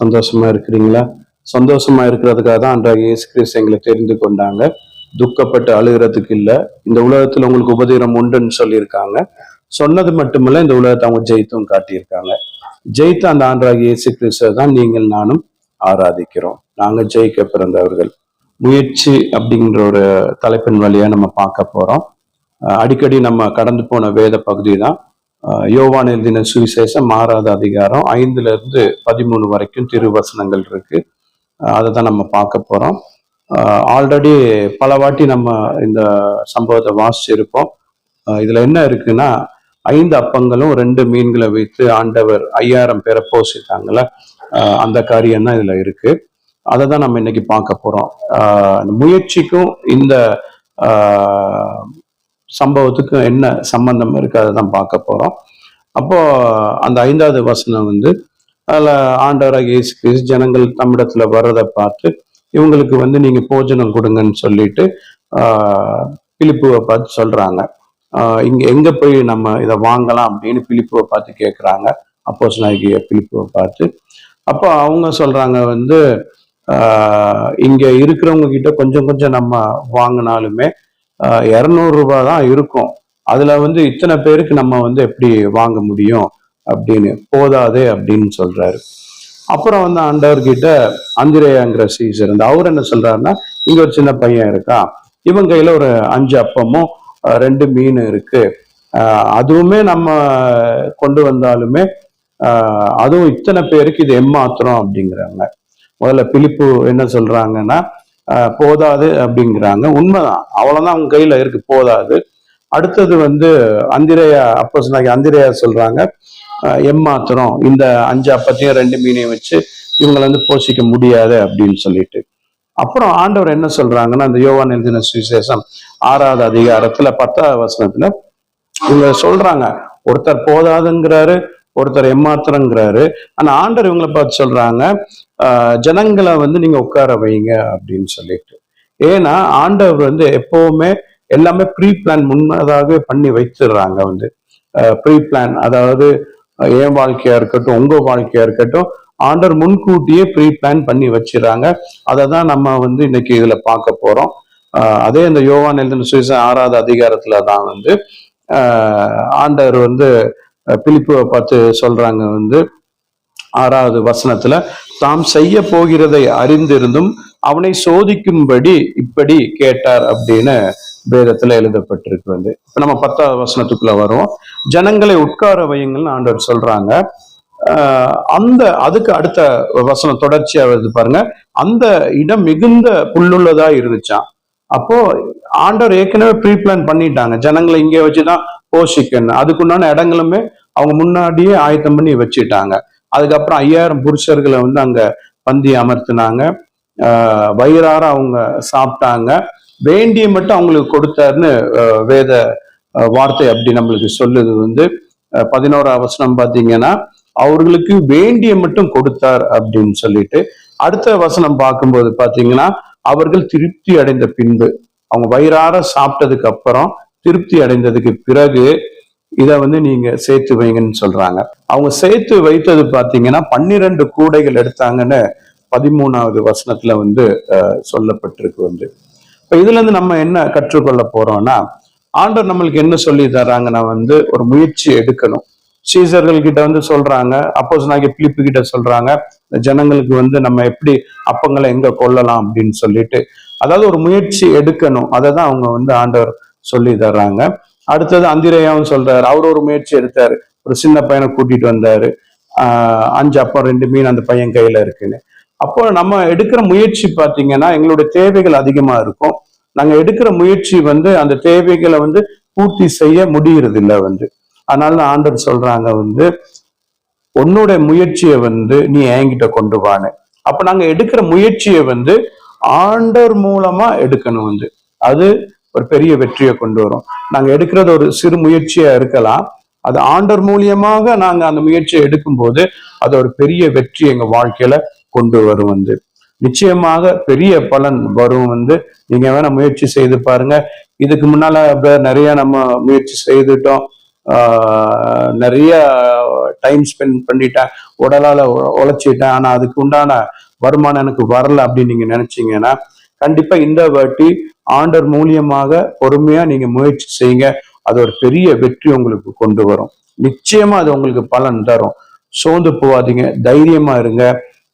சந்தோஷமா இருக்கிறீங்களா? சந்தோஷமா இருக்கிறதுக்காக தான் அன்றாக இயேசு கிறிஸ்து எங்களை தெரிந்து கொண்டாங்க. துக்கப்பட்டு அழுகிறதுக்கு இல்லை. இந்த உலகத்துல உங்களுக்கு உபதேரம் உண்டுன்னு சொல்லியிருக்காங்க. சொன்னது மட்டுமல்ல இந்த உலகத்தை அவங்க ஜெயித்தும் காட்டியிருக்காங்க. ஜெயித்த அந்த ஆண்டாக இயேசு கிறிஸ்துவை தான் நீங்கள் நானும் ஆராதிக்கிறோம். நாங்க ஜெயிக்க பிறந்தவர்கள். முயற்சி அப்படிங்கிற ஒரு தலைப்பின் வழியா நம்ம பார்க்க போறோம். அடிக்கடி நம்ம கடந்து போன வேத பகுதி தான் யோவான் எழுதின சுவிசேஷம் மாறாத அதிகாரம் ஐந்துல இருந்து பதிமூணு வரைக்கும் திருவசனங்கள் இருக்கு. அதை தான் நம்ம பார்க்க போறோம். ஆல்ரெடி பல வாட்டி நம்ம இந்த சம்பவத்தை வாசிச்சிருப்போம். இதுல என்ன இருக்குன்னா ஐந்து அப்பங்களும் ரெண்டு மீன்களை வைத்து ஆண்டவர் ஐயாயிரம் பேரை போஷித்தாங்கல்ல? அந்த காரியம் தான் இதுல இருக்கு. அதை தான் நம்ம இன்னைக்கு பார்க்க போறோம். முயற்சிக்கும் இந்த சம்பவத்துக்கும் என்ன சம்பந்தம் இருக்கு அதை தான் பார்க்க போகிறோம் அப்போ அந்த ஐந்தாவது வசனம் வந்து அதில் ஆண்டவராக இயேசு கிறிஸ்து ஜனங்கள் தமிழத்தில் வர்றதை பார்த்து இவங்களுக்கு வந்து நீங்க போஜனம் கொடுங்கன்னு சொல்லிட்டு பிலிப்புவை பார்த்து சொல்றாங்க. இங்கே இங்க எங்க போய் நம்ம இதை வாங்கலாம் அப்படின்னு பிலிப்புவை பார்த்து கேட்குறாங்க அப்போஸ் நாயகிய பிலிப்புவை பார்த்து. அப்போ அவங்க சொல்றாங்க வந்து இங்கே இங்க இருக்கிறவங்க கிட்ட கொஞ்சம் கொஞ்சம் நம்ம வாங்கினாலுமே இரநூறுபா தான் இருக்கும். அதுல வந்து இத்தனை பேருக்கு நம்ம வந்து எப்படி வாங்க முடியும் அப்படின்னு போதாது அப்படின்னு சொல்றாரு. அப்புறம் வந்து ஆண்டவர்கிட்ட அந்திரேயாங்கிற சீசர் இருந்து அவர் என்ன சொல்றாருன்னா இங்க ஒரு சின்ன பையன் இருக்கா? இவன் கையில ஒரு அஞ்சு அப்பமும் ரெண்டு மீன் இருக்கு. அதுவுமே நம்ம கொண்டு வந்தாலுமே அதுவும் இத்தனை பேருக்கு இது எம்மாத்திரம் அப்படிங்கிறாங்க. முதல்ல பிலிப்பு என்ன சொல்றாங்கன்னா போதாது அப்படிங்கிறாங்க. உண்மைதான். அவ்வளவுதான் அவங்க கையில இருக்கு போதாது. அடுத்தது வந்து அந்திரையா அப்போஸ் சொன்னாங்க அந்திரையா சொல்றாங்க. எம்மாத்திரம் இந்த அஞ்சு அப்பத்தையும் ரெண்டு மீனையும் வச்சு இவங்களை வந்து போஷிக்க முடியாது அப்படின்னு சொல்லிட்டு. அப்புறம் ஆண்டவர் என்ன சொல்றாங்கன்னா அந்த யோவான் எழுதின சுவிசேஷம் ஆறாவது அதிகாரத்துல பத்தாவது வசனத்துல இவங்க சொல்றாங்க ஒருத்தர் போதாதுங்கிறாரு ஒருத்தர் எம்மாத்திரங்கிறாரு ஆனா ஆண்டவர் இவங்களை பார்த்து சொல்றாங்க ஜனங்களை வந்து நீங்க உட்கார வைங்க அப்படின்னு சொல்லிட்டு. ஏன்னா ஆண்டவர் வந்து எப்பவுமே எல்லாமே ப்ரீ பிளான் முன்னதாகவே பண்ணி வைத்துடுறாங்க வந்து. ப்ரீ பிளான் அதாவது என் வாழ்க்கையா இருக்கட்டும் உங்க வாழ்க்கையா இருக்கட்டும் ஆண்டவர் முன்கூட்டியே ப்ரீ பிளான் பண்ணி வச்சிடறாங்க. அதை தான் நம்ம வந்து இன்னைக்கு இதுல பார்க்க போறோம். அதே இந்த யோவான் எழுதின சுவிசேஷம் ஆறாவது அதிகாரத்துல தான் வந்து ஆண்டவர் வந்து பிலிப்புவை பார்த்து சொல்றாங்க வந்து ஆறாவது வசனத்துல தாம் செய்ய போகிறதை அறிந்திருந்தும் அவனை சோதிக்கும்படி இப்படி கேட்டார் அப்படின்னு வேதத்துல எழுதப்பட்டிருக்கு வந்து இப்ப நம்ம பத்தாவது வசனத்துக்குள்ள வரோம் ஜனங்களை உட்கார வையுங்கள்னு ஆண்டவர் சொல்றாங்க. ஆஹ் அந்த அதுக்கு அடுத்த வசனம் தொடர்ச்சியா வருது பாருங்க. அந்த இடம் மிகுந்த புல்லுள்ளதா இருந்துச்சாம். அப்போ ஆண்டவர் ஏற்கனவே ப்ரீ பிளான் பண்ணிட்டாங்க. ஜனங்களை இங்கே வச்சுதான் போஷிக்கணும். அதுக்குண்டான இடங்களுமே அவங்க முன்னாடியே ஆயத்தம் பண்ணி வச்சுட்டாங்க. அதுக்கப்புறம் ஐயாயிரம் புருஷர்களை வந்து அங்க பந்தி அமர்த்தினாங்க. வயிறார அவங்க சாப்பிட்டாங்க. வேண்டிய மட்டும் அவங்களுக்கு கொடுத்தாருன்னு வேத வார்த்தை அப்படி நம்மளுக்கு சொல்லுது வந்து ஆஹ் பதினோரா வசனம் பார்த்தீங்கன்னா அவர்களுக்கு வேண்டிய மட்டும் கொடுத்தார் அப்படின்னு சொல்லிட்டு அடுத்த வசனம் பார்க்கும்போது பார்த்தீங்கன்னா அவர்கள் திருப்தி அடைந்த பின்பு அவங்க வயிறார சாப்பிட்டதுக்கு அப்புறம் திருப்தி அடைந்ததுக்கு பிறகு இதை வந்து நீங்க சேர்த்து வைங்கன்னு சொல்றாங்க. அவங்க சேர்த்து வைத்தது பாத்தீங்கன்னா பன்னிரண்டு கூடைகள் எடுத்தாங்கன்னு பதிமூணாவது வசனத்துல வந்து சொல்லப்பட்டிருக்கு வந்து. இப்ப இதுல இருந்து நம்ம என்ன கற்றுக்கொள்ள போறோம்னா ஆண்டவர் நம்மளுக்கு என்ன சொல்லி தர்றாங்கன்னா வந்து ஒரு முயற்சி எடுக்கணும். சீசர்கள் கிட்ட வந்து சொல்றாங்க அப்போஸ் நாங்க பிளிப்பு கிட்ட சொல்றாங்க ஜனங்களுக்கு வந்து நம்ம எப்படி அப்பங்களை எங்க கொள்ளலாம் அப்படின்னு சொல்லிட்டு அதாவது ஒரு முயற்சி எடுக்கணும். அதை தான் அவங்க வந்து ஆண்டவர் சொல்லி தர்றாங்க. அடுத்தது அந்திரையாவும் சொல்றாரு. அவர் ஒரு முயற்சி எடுத்தாரு. ஒரு சின்ன பையனை கூட்டிட்டு வந்தாரு. ஆஹ் அஞ்சு அப்பம் ரெண்டு மீன் அந்த பையன் கையில இருக்குன்னு. அப்போ நம்ம எடுக்கிற முயற்சி பார்த்தீங்கன்னா எங்களுடைய தேவைகள் அதிகமா இருக்கும். நாங்க எடுக்கிற முயற்சி வந்து அந்த தேவைகளை வந்து பூர்த்தி செய்ய முடியறது இல்லை வந்து. அதனால தான் ஆண்டவர் சொல்றாங்க வந்து உன்னுடைய முயற்சியை வந்து நீ என்கிட்ட கொண்டு வானு அப்ப நாங்க எடுக்கிற முயற்சியை வந்து ஆண்டவர் மூலமா எடுக்கணும் வந்து. அது ஒரு பெரிய வெற்றியை கொண்டு வரும். நாங்க எடுக்கிறது ஒரு சிறு முயற்சியா இருக்கலாம். அது ஆண்டவர் மூலியமாக நாங்க அந்த முயற்சியை எடுக்கும்போது அது ஒரு பெரிய வெற்றி எங்க வாழ்க்கையில கொண்டு வரும் வந்து. நிச்சயமாக பெரிய பலன் வரும் வந்து. நீங்க வேணா முயற்சி செய்து பாருங்க. இதுக்கு முன்னால நிறைய நம்ம முயற்சி செய்துட்டோம். ஆஹ், நிறைய டைம் ஸ்பெண்ட் பண்ணிட்டேன். உடலால உழைச்சிட்டேன். ஆனா அதுக்கு உண்டான வருமானம் எனக்கு வரல அப்படின்னு நீங்க நினைச்சீங்கன்னா கண்டிப்பா இந்த வாட்டி ஆண்டர் மூலியமாக பொறுமையா நீங்க முயற்சி செய்யுங்க. அது ஒரு பெரிய வெற்றி உங்களுக்கு கொண்டு வரும். நிச்சயமா அது உங்களுக்கு பலன் தரும். சோர்ந்து போகாதீங்க. தைரியமா இருங்க.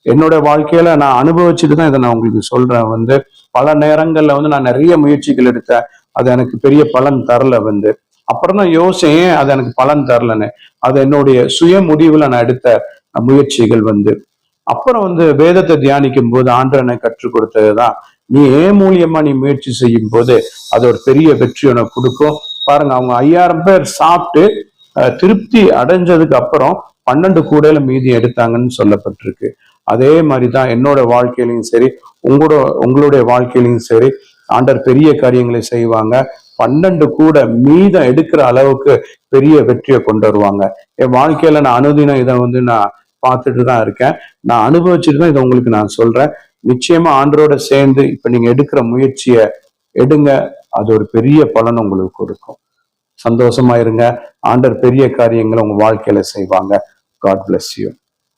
என்னோட வாழ்க்கையில நான் அனுபவிச்சுட்டு தான் இதை நான் உங்களுக்கு சொல்றேன். வந்து பல நேரங்கள்ல வந்து நான் நிறைய முயற்சிகள் எடுத்தேன். அது எனக்கு பெரிய பலன் தரல வந்து. அப்புறம் தான் யோசனையே அது எனக்கு பலன் தரலன்னு. அது என்னுடைய சுய முடிவுல நான் எடுத்த முயற்சிகள் வந்து. அப்புறம் வந்து வேதத்தை தியானிக்கும் போது ஆண்டனை கற்றுக் கொடுத்ததுதான். நீ ஏன் மூலியமா நீ முயற்சி செய்யும் போது அது ஒரு பெரிய வெற்றி உனக்கு கொடுக்கும். பாருங்க அவங்க ஐயாயிரம் பேர் சாப்பிட்டு திருப்தி அடைஞ்சதுக்கு அப்புறம் பன்னெண்டு கூடையில மீதி எடுத்தாங்கன்னு சொல்லப்பட்டிருக்கு. அதே மாதிரி தான் என்னோட வாழ்க்கையிலையும் சரி உங்களோட உங்களுடைய வாழ்க்கையிலையும் சரி ஆண்டர் பெரிய காரியங்களை செய்வாங்க. பன்னெண்டு கூட மீதம் எடுக்கிற அளவுக்கு பெரிய வெற்றியை கொண்டு வருவாங்க. என் வாழ்க்கையில நான் அனுதினம் இதை வந்து நான் பார்த்துட்டு தான் இருக்கேன். நான் அனுபவிச்சுட்டு தான் இதை உங்களுக்கு நான் சொல்றேன். நிச்சயமா ஆண்டரோட சேர்ந்து இப்ப நீங்க எடுக்கிற முயற்சியை எடுங்க. அது ஒரு பெரிய பலன் உங்களுக்கு கொடுக்கும். சந்தோஷமா இருங்க. ஆண்டர் பெரிய காரியங்களை உங்க வாழ்க்கையில செய்வாங்க. God bless you